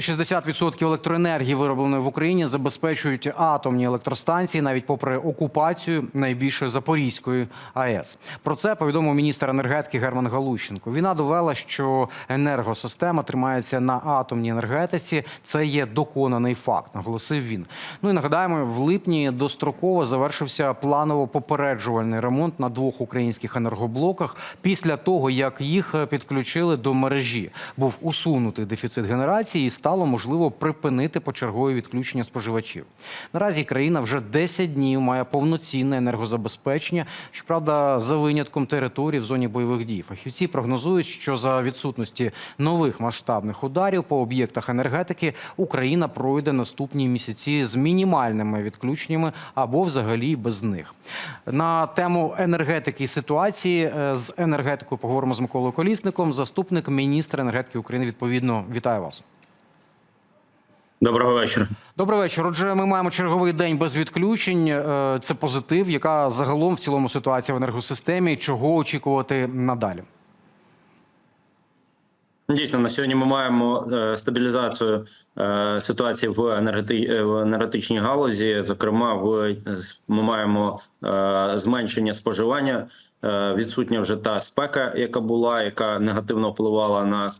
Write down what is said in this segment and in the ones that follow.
60% електроенергії, виробленої в Україні, забезпечують атомні електростанції, навіть попри окупацію найбільшої Запорізької АЕС. Про це повідомив міністр енергетики Герман Галущенко. Війна довела, що енергосистема тримається на атомній енергетиці. Це є доконаний факт, наголосив він. Ну і нагадаємо, в липні достроково завершився планово-попереджувальний ремонт на двох українських енергоблоках після того, як їх підключили до мережі. Був усунутий дефіцит генерації і стало можливо припинити почергові відключення споживачів. Наразі країна вже 10 днів має повноцінне енергозабезпечення. Щоправда, за винятком територій в зоні бойових дій. Фахівці прогнозують, що за відсутності нових масштабних ударів по об'єктах енергетики Україна пройде наступні місяці з мінімальними відключеннями або взагалі без них. На тему енергетики і ситуації е, з енергетикою поговоримо з Миколою Колісником, заступник міністра енергетики України. Відповідно, вітаю вас. Доброго вечора. Добрий вечір. Отже, ми маємо черговий день без відключень. Е, Це позитив. Яка загалом в цілому ситуація в енергосистемі? Чого очікувати надалі? Дійсно, на сьогодні ми маємо е, стабілізацію е, ситуації в енергети... в енергетичній галузі. Зокрема, ми маємо зменшення споживання. Е, Відсутня вже та спека, яка була, яка негативно впливала на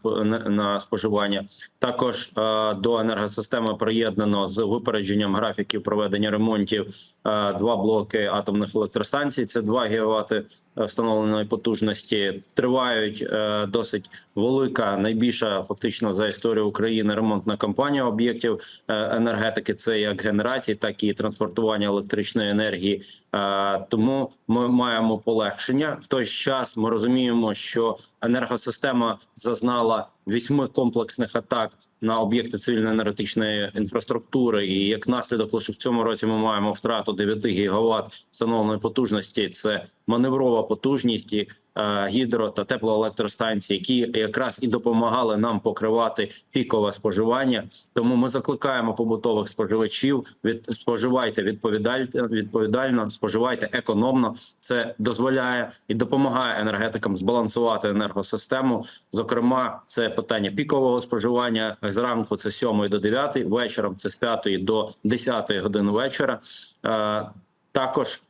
на споживання. Також е, до енергосистеми приєднано з випередженням графіків проведення ремонтів е, два блоки атомних електростанцій. Це 2 гігавати встановленої потужності. Тривають е, досить велика, найбільша фактично за історію України ремонтна кампанія об'єктів е, енергетики. Це як генерації, так і транспортування електричної енергії. Е, тому ми маємо полегшення. В той час ми розуміємо, що енергосистема зазнала вісьми комплексних атак на об'єкти цивільно-енергетичної інфраструктури. І як наслідок, лише в цьому році ми маємо втрату 9 гігават встановленої потужності. Це маневрова потужність і, е, гідро та теплоелектростанції, які якраз і допомагали нам покривати пікове споживання. Тому ми закликаємо побутових споживачів від споживайте відповідально, відповідально, споживайте економно. Це дозволяє і допомагає енергетикам збалансувати енергосистему. Зокрема, це питання пікового споживання зранку. Це з 7 до 9, вечором це з 5 до 10 години вечора. Е, Також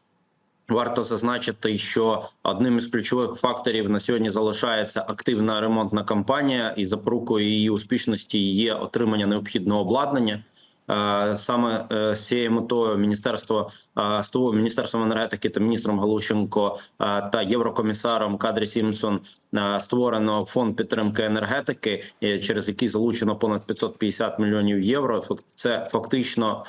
Варто зазначити, що одним із ключових факторів на сьогодні залишається активна ремонтна кампанія, і запорукою її успішності є отримання необхідного обладнання. Е, Саме е, з цією метою міністерство е, міністерством енергетики та міністром Галущенко та єврокомісаром Кадрі Сімсон створено фонд підтримки енергетики, е, через який залучено понад 550 мільйонів євро. Це фактично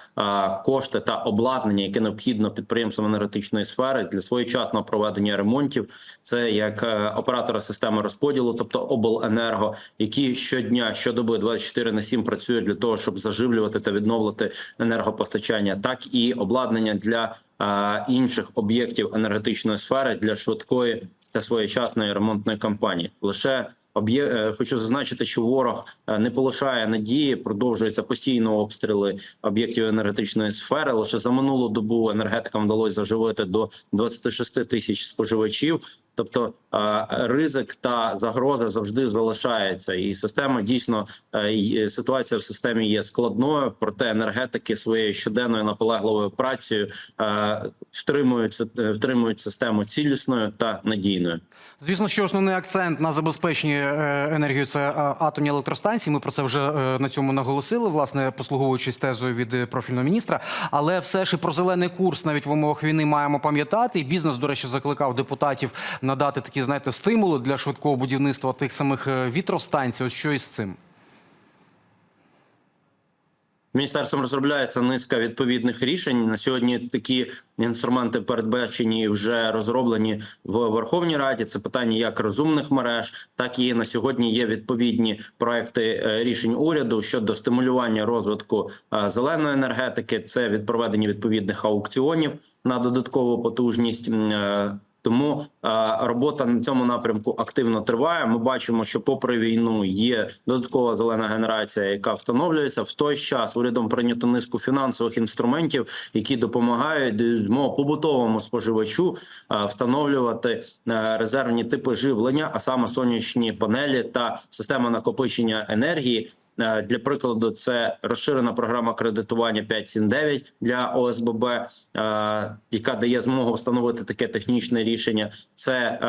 кошти та обладнання, яке необхідно підприємствам енергетичної сфери для своєчасного проведення ремонтів. Це як е, оператори системи розподілу, тобто обленерго, які щодня, щодоби 24 на 7 працюють для того, щоб заживлювати та відновити енергопостачання, так і обладнання для інших об'єктів енергетичної сфери для швидкої та своєчасної ремонтної кампанії. Лише Об'є... е, Хочу зазначити, що ворог е, не полишає надії, продовжуються постійно обстріли об'єктів енергетичної сфери. Лише за минулу добу енергетикам вдалося заживити до 26 тисяч споживачів. Тобто е, ризик та загроза завжди залишається, і система дійсно е, ситуація в системі є складною. Проте енергетики своєю щоденною наполегливою працею е, втримують втримують систему цілісною та надійною. Звісно, що основний акцент на забезпеченні е, енергією це атомні електростанції. Ми про це вже на цьому наголосили, власне, послуговуючись тезою від профільного міністра. Але все ж і про зелений курс навіть в умовах війни маємо пам'ятати. І бізнес, до речі, закликав депутатів надати такі, знаєте, стимули для швидкого будівництва тих самих е, вітростанцій. Ось що із цим. Міністерством розробляється низка відповідних рішень. На сьогодні такі інструменти передбачені вже розроблені в Верховній Раді. Це питання як розумних мереж, так і на сьогодні є відповідні проекти е, рішень уряду щодо стимулювання розвитку е, зеленої енергетики. Це від проведення відповідних аукціонів на додаткову потужність. Тому е, робота на цьому напрямку активно триває. Ми бачимо, що попри війну є додаткова зелена генерація, яка встановлюється. В той час урядом прийнято низку фінансових інструментів, які допомагають змогу побутовому споживачу е, встановлювати е, резервні типи живлення, а саме сонячні панелі та система накопичення енергії. Е, Для прикладу, це розширена програма кредитування 5.7.9 для ОСББ, е, яка дає змогу встановити таке технічне рішення. Це е,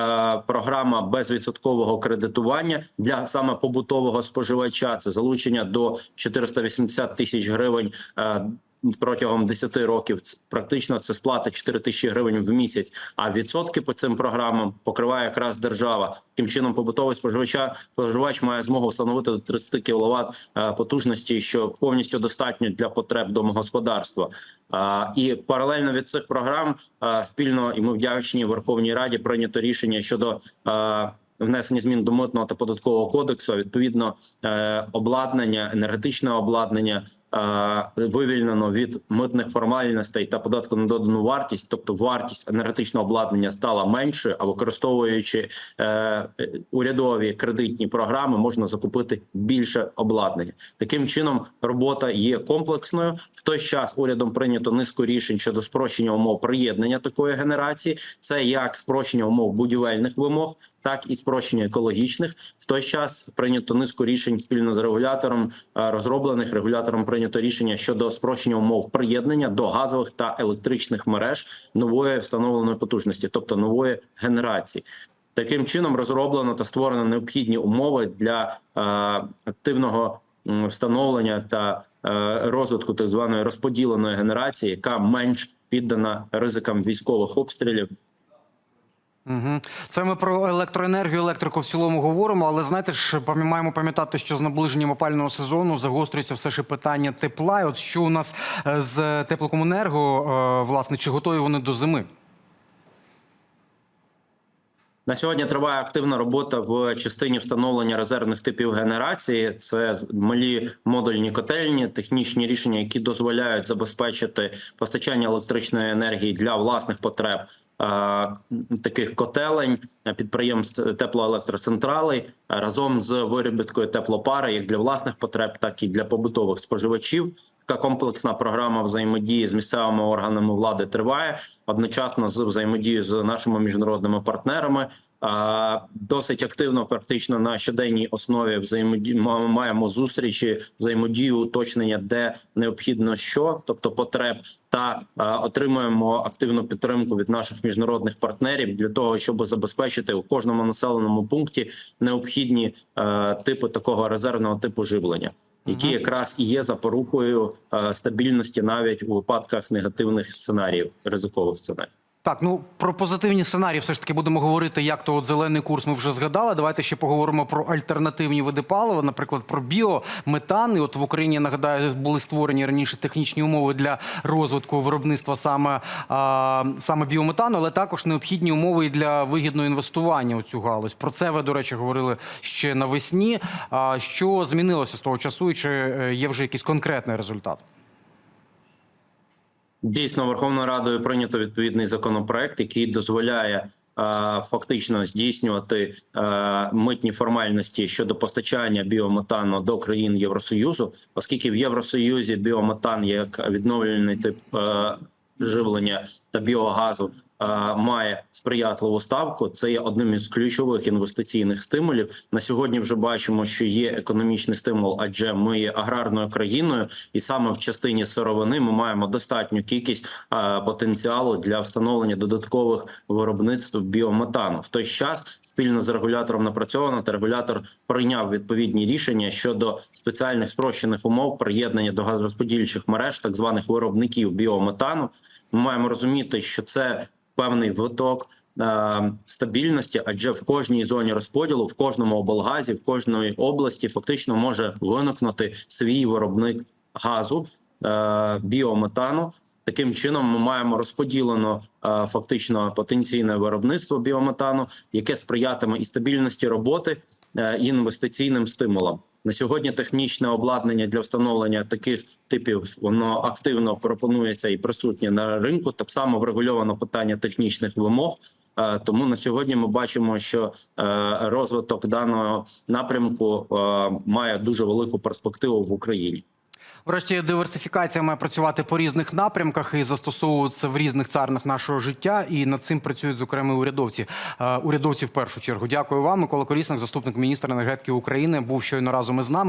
програма безвідсоткового кредитування для саме побутового споживача. Це залучення до 480 тисяч гривень. Е, Протягом 10 років практично це сплата 4 тисячі гривень в місяць. А відсотки по цим програмам покриває якраз держава. Таким чином, побутовий споживача споживач має змогу встановити до 30 кВт потужності, що повністю достатньо для потреб домогосподарства. А, І паралельно від цих програм а, спільно і ми вдячні Верховній Раді прийнято рішення щодо. Внесення змін до митного та податкового кодексу, а відповідно е, обладнання, енергетичне обладнання е, вивільнено від митних формальностей та податку на додану вартість, тобто вартість енергетичного обладнання стала меншою, а використовуючи е, е, урядові кредитні програми, можна закупити більше обладнання. Таким чином робота є комплексною. В той час урядом прийнято низку рішень щодо спрощення умов приєднання такої генерації. Це як спрощення умов будівельних вимог, так і спрощення екологічних. В той час прийнято низку рішень спільно з регулятором е, розроблених регулятором прийнято рішення щодо спрощення умов приєднання до газових та електричних мереж нової встановленої потужності, тобто нової генерації. Таким чином розроблено та створено необхідні умови для е, активного встановлення та е, розвитку так званої розподіленої генерації, яка менш піддана ризикам військових обстрілів Угу. Це ми про електроенергію, електрику в цілому говоримо, але знаєте ж, пам'я- маємо пам'ятати, що з наближенням опального сезону загострюється все ж питання тепла. І От що у нас е, з теплокомунерго, е, власне, чи готові вони до зими? На сьогодні триває активна робота в частині встановлення резервних типів генерації. Це малі модульні котельні, технічні рішення, які дозволяють забезпечити постачання електричної енергії для власних потреб. Таких котелень е, підприємств теплоелектроцентралей е, разом з виробіткою теплопари як для власних потреб, так і для побутових споживачів. Така комплексна програма взаємодії з місцевими органами влади триває одночасно з взаємодією з нашими міжнародними партнерами. Досить активно, практично на щоденній основі взаємоді... маємо зустрічі, взаємодію, уточнення, де необхідно що, тобто потреб, та отримуємо активну підтримку від наших міжнародних партнерів для того, щоб забезпечити у кожному населеному пункті необхідні типи такого резервного типу живлення які якраз і є запорукою стабільності навіть у випадках негативних сценаріїв, ризикових сценаріїв. Так, ну про позитивні сценарії все ж таки будемо говорити, як то от зелений курс ми вже згадали. Давайте ще поговоримо про альтернативні види палива, наприклад, про біометан. І от в Україні нагадаю, були створені раніше технічні умови для розвитку виробництва саме, а, саме біометану, але також необхідні умови і для вигідного інвестування у цю галузь. Про це ви, до речі, говорили ще навесні. А що змінилося з того часу, і чи е, є вже якийсь конкретний результат? Дійсно, Верховною Радою прийнято відповідний законопроект, який дозволяє е, фактично здійснювати е, митні формальності щодо постачання біометану до країн Євросоюзу, оскільки в Євросоюзі біометан як відновлений тип е, живлення та біогазу має сприятливу ставку. Це є одним із ключових інвестиційних стимулів. На сьогодні вже бачимо, що є економічний стимул, адже ми є аграрною країною, і саме в частині сировини ми маємо достатню кількість е, потенціалу для встановлення додаткових виробництв біометану. В той час спільно з регулятором напрацьовано та регулятор прийняв відповідні рішення щодо спеціальних спрощених умов приєднання до газорозподільчих мереж, так званих виробників біометану. Ми маємо розуміти, що це певний виток е, стабільності, адже в кожній зоні розподілу, в кожному облгазі, в кожної області фактично може виникнути свій виробник газу е, біометану. Таким чином, ми маємо розподілено е, фактично потенційне виробництво біометану, яке сприятиме і стабільності роботи, і інвестиційним стимулам. На сьогодні технічне обладнання для встановлення таких типів воно активно пропонується і присутнє на ринку. Так само врегульовано питання технічних вимог. Е, Тому на сьогодні ми бачимо, що е, розвиток даного напрямку е, має дуже велику перспективу в Україні. Врешті диверсифікація має працювати по різних напрямках і застосовуватися в різних царнах нашого життя. І над цим працюють зокрема урядовці. Е, Урядовці в першу чергу. Дякую вам. Микола Корісник, заступник міністра енергетики України, був щойно разом із нами.